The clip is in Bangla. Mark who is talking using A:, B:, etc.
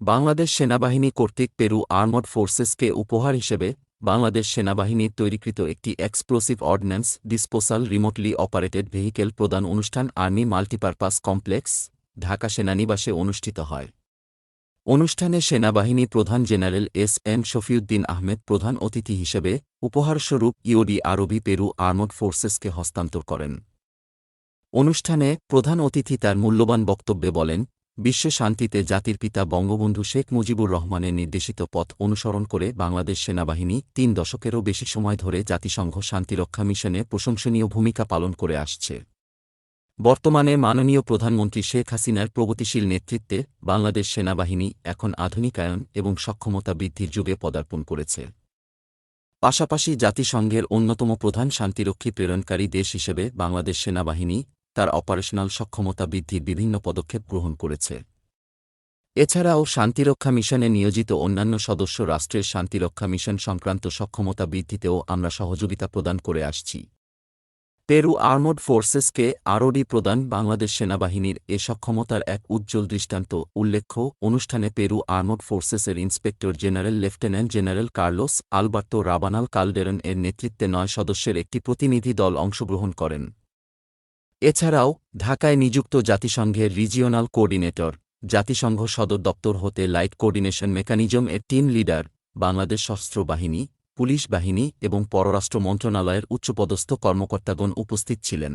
A: বাংলাদেশ সেনাবাহিনী কর্তৃক পেরু আর্মড ফোর্সেসকে উপহার হিসেবে বাংলাদেশ সেনাবাহিনীর তৈরিকৃত একটি explosive ordnance disposal remotely operated vehicle প্রদান অনুষ্ঠান আর্মি মাল্টিপারপাস কমপ্লেক্স, ঢাকা সেনানিবাসে অনুষ্ঠিত হয়। অনুষ্ঠানে সেনাবাহিনী প্রধান general S N Shafiuddin Ahmed প্রধান অতিথি হিসেবে উপহারস্বরূপ ইওডি আরবি পেরু আর্মড ফোর্সেসকে হস্তান্তর করেন। অনুষ্ঠানে প্রধান অতিথি তার মূল্যবান বক্তব্যে বলেন বিশ্ব শান্তিতে জাতির পিতা বঙ্গবন্ধু শেখ মুজিবুর রহমানের নির্দেশিত পথ অনুসরণ করে বাংলাদেশ সেনাবাহিনী তিন দশকেরও বেশি সময় ধরে জাতিসংঘ শান্তিরক্ষা মিশনে প্রশংসনীয় ভূমিকা পালন করে আসছে। বর্তমানে মাননীয় প্রধানমন্ত্রী শেখ হাসিনার প্রগতিশীল নেতৃত্বে বাংলাদেশ সেনাবাহিনী এখন আধুনিকায়ন এবং সক্ষমতা বৃদ্ধির যুগে পদার্পণ করেছে। পাশাপাশি জাতিসংঘের অন্যতম প্রধান শান্তিরক্ষী প্রেরণকারী দেশ হিসেবে বাংলাদেশ সেনাবাহিনী তার অপারেশনাল সক্ষমতা বৃদ্ধির বিভিন্ন পদক্ষেপ গ্রহণ করেছে। এছাড়াও শান্তিরক্ষা মিশনে নিয়োজিত অন্যান্য সদস্য রাষ্ট্রের শান্তিরক্ষা মিশন সংক্রান্ত সক্ষমতা বৃদ্ধিতেও আমরা সহযোগিতা প্রদান করে আসছি। পেরু আর্মড ফোর্সেসকে আরওডি প্রদান বাংলাদেশ সেনাবাহিনীর এ সক্ষমতার এক উজ্জ্বল দৃষ্টান্ত উল্লেখ্য, অনুষ্ঠানে Peru armed ফোর্সেসের inspector general lieutenant general Carlos Alberto Rabanal Calderon এর নেতৃত্বে নয় সদস্যের একটি প্রতিনিধি দল অংশগ্রহণ করেন। এছাড়াও, ঢাকায় নিযুক্ত জাতিসংঘের রিজিওনাল কোঅর্ডিনেটর, জাতিসংঘ সদর দপ্তর হতে লাইট কোঅর্ডিনেশন মেকানিজম এর টিম লিডার, বাংলাদেশ সশস্ত্র বাহিনী, পুলিশ বাহিনী এবং পররাষ্ট্র মন্ত্রণালয়ের উচ্চপদস্থ কর্মকর্তাগণ উপস্থিত ছিলেন।